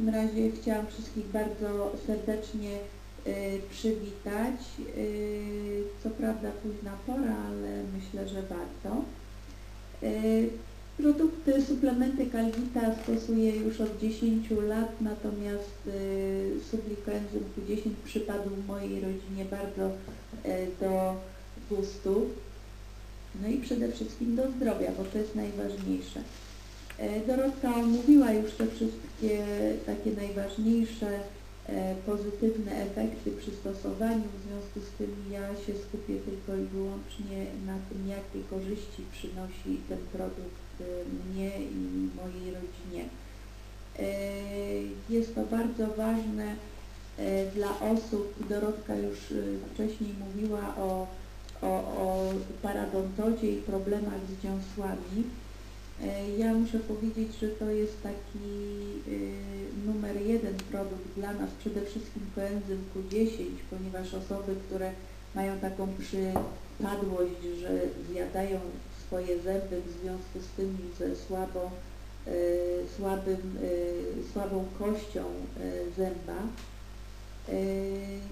takim razie chciałam wszystkich bardzo serdecznie e, przywitać. E, Co prawda późna pora, ale myślę, że warto. E, Produkty, suplementy Calvita stosuję już od 10 lat, natomiast Sublikoenzym Q10 przypadł mojej rodzinie bardzo do gustu. No i przede wszystkim do zdrowia, bo to jest najważniejsze. E, Dorotka omówiła już te wszystkie takie najważniejsze e, pozytywne efekty przy stosowaniu, w związku z tym ja się skupię tylko i wyłącznie na tym, jakie korzyści przynosi ten produkt e, mnie i mojej rodzinie. Jest to bardzo ważne dla osób, Dorotka już wcześniej mówiła o, o, o i problemach z dziąsłami. E, Ja muszę powiedzieć, że to jest taki y, numer jeden produkt dla nas, przede wszystkim koenzym Q10, ponieważ osoby, które mają taką przypadłość, że zjadają swoje zęby w związku z tym ze słabą, y, słabym, y, słabą kością zęba,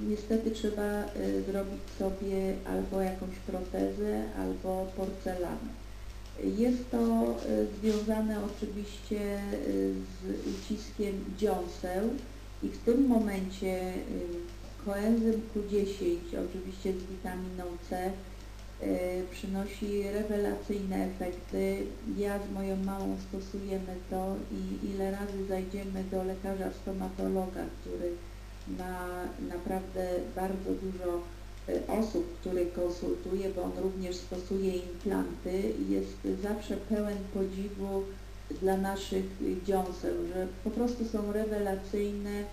niestety trzeba zrobić sobie albo jakąś protezę, albo porcelanę. Jest to e, związane oczywiście e, z uciskiem dziąseł i w tym momencie e, koenzym Q10, oczywiście z witaminą C, przynosi rewelacyjne efekty. Ja z moją mamą stosujemy to i ile razy zajdziemy do lekarza stomatologa, który ma naprawdę bardzo dużo y, osób, które konsultuje, bo on również stosuje implanty, jest zawsze pełen podziwu dla naszych y, dziąseł, że po prostu są rewelacyjne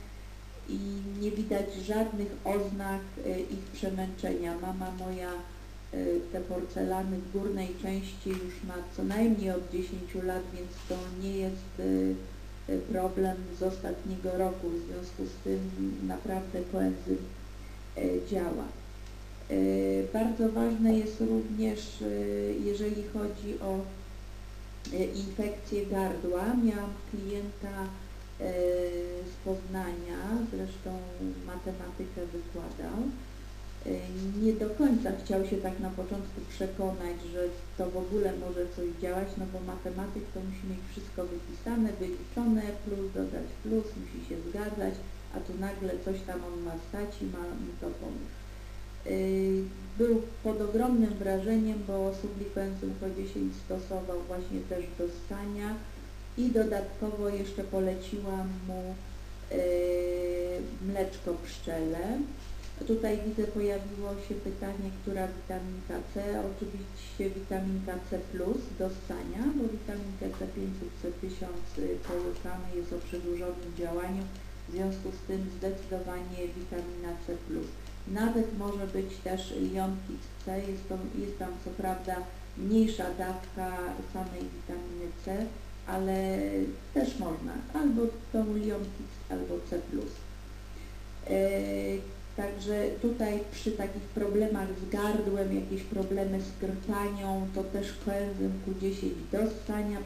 i nie widać żadnych oznak y, ich przemęczenia. Mama moja y, te porcelany w górnej części już ma co najmniej od 10 lat, więc to nie jest y, y, problem z ostatniego roku. W związku z tym naprawdę koenzym y, działa. Y, Bardzo ważne jest również, y, jeżeli chodzi o y, infekcję gardła. Miałam klienta z Poznania, zresztą matematykę wykładał. Nie do końca chciał się tak na początku przekonać, że to w ogóle może coś działać, no bo matematyk to musi mieć wszystko wypisane, wyliczone, plus dodać plus, musi się zgadzać, a tu nagle coś tam on ma stać i ma mu to pomóc. Był pod ogromnym wrażeniem, bo Sublikoenzym Q10 stosował właśnie też do ssania i dodatkowo jeszcze poleciłam mu y, mleczko pszczele. Tutaj widzę pojawiło się pytanie, która witaminka C. Oczywiście witaminka C plus do ssania, bo witaminkę C500, C1000 y, połykamy, jest o przedłużonym działaniu. W związku z tym zdecydowanie witamina C plus. Nawet może być też Lionkit C, jest, to, jest tam co prawda mniejsza dawka samej witaminy C, ale też można albo tą Lionkit, albo C+. E, Także tutaj przy takich problemach z gardłem, jakieś problemy z krtanią, to też koenzym Q10 do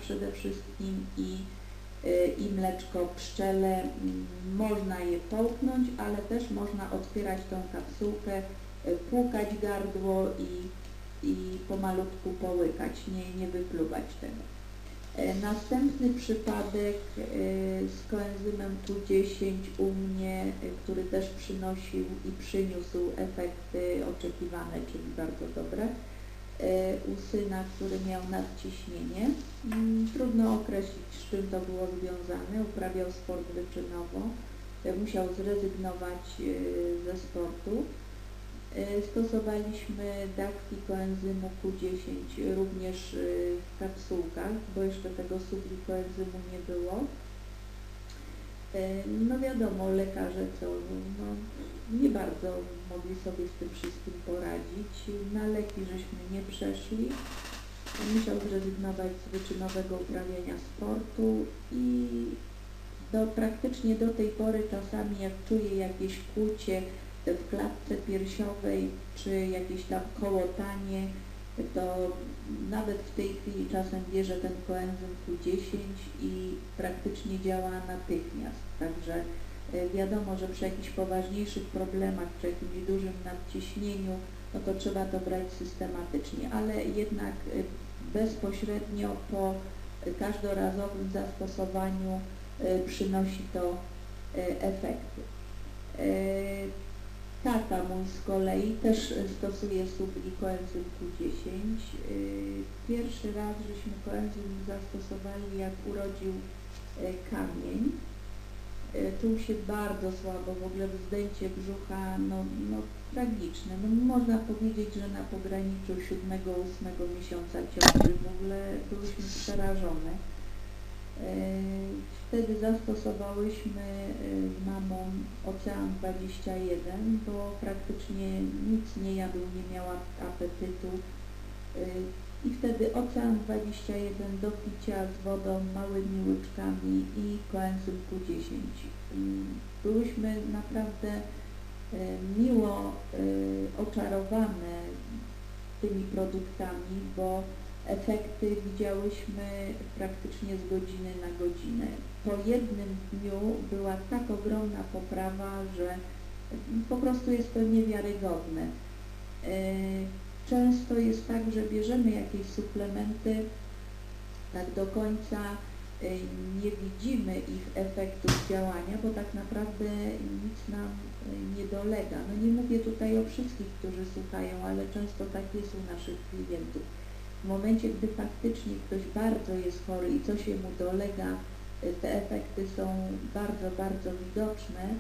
przede wszystkim i, i mleczko pszczele. Mm, Można je połknąć, ale też można otwierać tą kapsułkę, y, płukać gardło i, i pomalutku połykać, nie, nie wypluwać tego. E, Następny przypadek z koenzymem Q10 u mnie, który też przynosił i przyniósł efekty oczekiwane, czyli bardzo dobre. U syna, który miał nadciśnienie. Mm, Trudno określić, z czym to było związane. Uprawiał sport wyczynowo. E, Musiał zrezygnować e, ze sportu. E, Stosowaliśmy dawki koenzymu Q10 również w kapsułkach, bo jeszcze tego sublikoenzymu nie było. No wiadomo, lekarze co, no, nie bardzo mogli sobie z tym wszystkim poradzić. Na leki żeśmy nie przeszli. Musiał zrezygnować z wyczynowego uprawiania sportu i do, praktycznie do tej pory czasami jak czuje jakieś kłucie w klatce piersiowej czy jakieś tam kołotanie, to nawet w tej chwili czasem bierze ten koenzym Q10 i praktycznie działa natychmiast. Także e, wiadomo, że przy jakichś poważniejszych problemach, przy jakimś dużym nadciśnieniu, no to trzeba to brać systematycznie, ale jednak e, bezpośrednio po każdorazowym zastosowaniu e, przynosi to efekty. Tata mój z kolei też stosuje subli koenzym Q10. E, Pierwszy raz żeśmy koenzym zastosowali jak urodził e, kamień. Czuł się bardzo słabo, w ogóle wzdęcie brzucha, no, no tragiczne. No, można powiedzieć, że na pograniczu 7-8 miesiąca ciąży w ogóle byłyśmy przerażone. E, Wtedy zastosowałyśmy e, mamą Ocean 21, bo praktycznie nic nie jadł, nie miała apetytu. E, I wtedy Ocean 21 do picia z wodą małymi łyczkami i koenzym Q10. Mm, Byłyśmy naprawdę miło oczarowane tymi produktami, bo efekty widziałyśmy praktycznie z godziny na godzinę. Po jednym dniu była tak ogromna poprawa, że po prostu jest to niewiarygodne. E, Często jest tak, że bierzemy jakieś suplementy, tak do końca e, nie widzimy ich efektów działania, bo tak naprawdę nic nam e, nie dolega. No nie mówię tutaj o wszystkich, którzy słuchają, ale często tak jest u naszych klientów. W momencie, gdy faktycznie ktoś bardzo jest chory i coś mu dolega, y, te efekty są bardzo, bardzo widoczne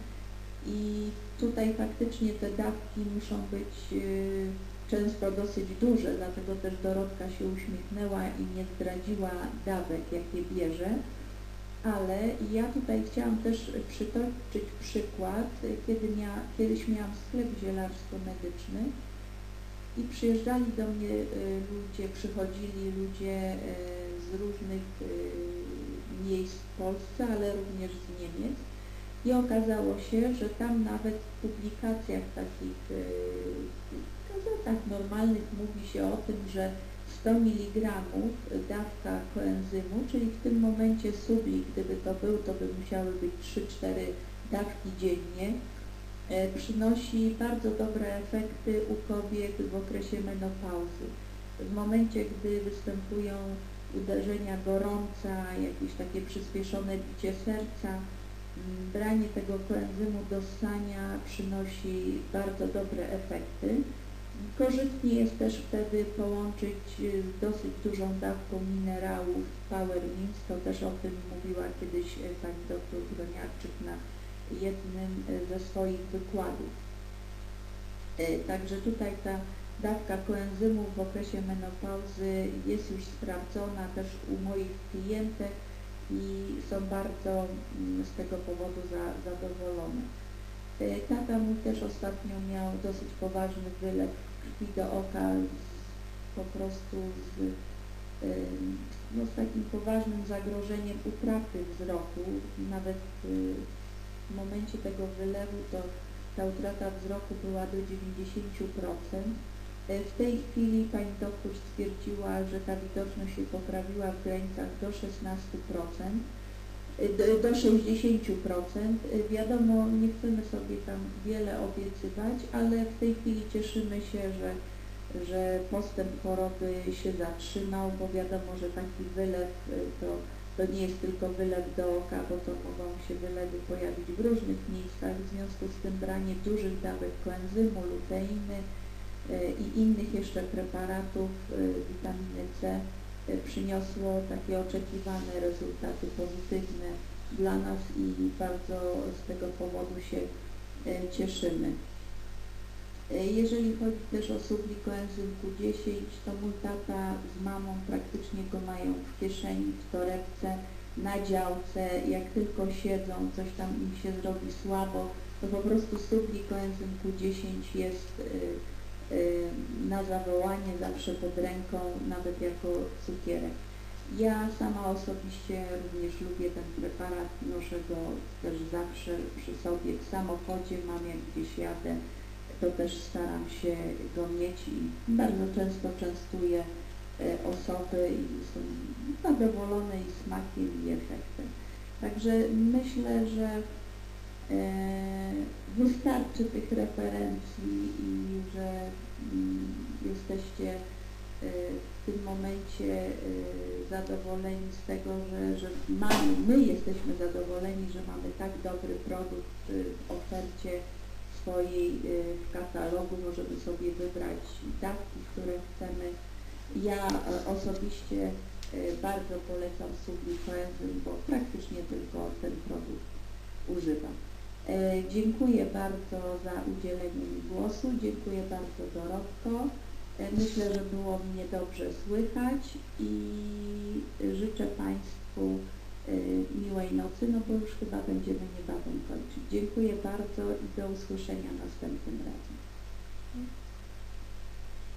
i tutaj faktycznie te dawki muszą być y, często dosyć duże, dlatego też Dorotka się uśmiechnęła i nie zdradziła dawek, jakie bierze. Ale ja tutaj chciałam też przytoczyć przykład, y, kiedy mia, kiedyś miałam sklep zielarsko-medyczny i przyjeżdżali do mnie y, ludzie, przychodzili ludzie y, z różnych y, miejsc w Polsce, ale również z Niemiec. I okazało się, że tam nawet w publikacjach takich, y, gazetach normalnych mówi się o tym, że 100 mg dawka koenzymu, czyli w tym momencie subli, gdyby to był, to by musiały być 3-4 dawki dziennie, e, przynosi bardzo dobre efekty u kobiet w okresie menopauzy. W momencie, gdy występują uderzenia gorąca, jakieś takie przyspieszone bicie serca, mm, branie tego koenzymu do ssania przynosi bardzo dobre efekty. Korzystnie jest też wtedy połączyć y, z dosyć dużą dawką minerałów Power Mins, to też o tym mówiła kiedyś y, pani doktor Groniarczyk na jednym y, ze swoich wykładów. Y, Także tutaj ta dawka koenzymu w okresie menopauzy jest już sprawdzona też u moich klientek i są bardzo mm, z tego powodu za, zadowolone. Y, Tata mój też ostatnio miał dosyć poważny wylew krwi do oka z, po prostu z, no, z takim poważnym zagrożeniem utraty wzroku. Nawet w momencie tego wylewu to ta utrata wzroku była do 90%. Y, W tej chwili pani doktor stwierdziła, że ta widoczność się poprawiła w granicach do 16%, y, do- do 60%. Y, Wiadomo, nie chcemy sobie tam wiele obiecywać, ale w tej chwili cieszymy się, że, że postęp choroby się zatrzymał, bo wiadomo, że taki wylew to, to nie jest tylko wylew do oka, bo to mogą się wylewy pojawić w różnych miejscach, w związku z tym branie dużych dawek koenzymu, luteiny y, i innych jeszcze preparatów y, witaminy C y, przyniosło takie oczekiwane rezultaty pozytywne dla nas i bardzo z tego powodu się cieszymy. Jeżeli chodzi też o subli koenzym Q10, to mój tata z mamą praktycznie go mają w kieszeni, w torebce, na działce, jak tylko siedzą, coś tam im się zrobi słabo, to po prostu subli koenzym Q10 jest y, y, na zawołanie zawsze pod ręką, nawet jako cukierek. Ja sama osobiście również lubię ten preparat, noszę go też zawsze przy sobie w samochodzie, mam jak gdzieś jadę, to też staram się go mieć i bardzo często częstuję e, osoby i są zadowolone i smakiem i efektem. Także myślę, że e, wystarczy tych referencji i że mm, jesteście e, w tym momencie zadowoleni z tego, że, że mamy, my jesteśmy zadowoleni, że mamy tak dobry produkt w ofercie swojej w katalogu, możemy sobie wybrać dawki, które chcemy. Ja e, osobiście e, bardzo polecam Sublikoenzym, bo praktycznie tylko ten produkt używam. Dziękuję bardzo za udzielenie mi głosu, dziękuję bardzo Dorotko. Myślę, że było mnie dobrze słychać i życzę Państwu miłej nocy, no bo już chyba będziemy niebawem kończyć. Dziękuję bardzo i do usłyszenia następnym razem.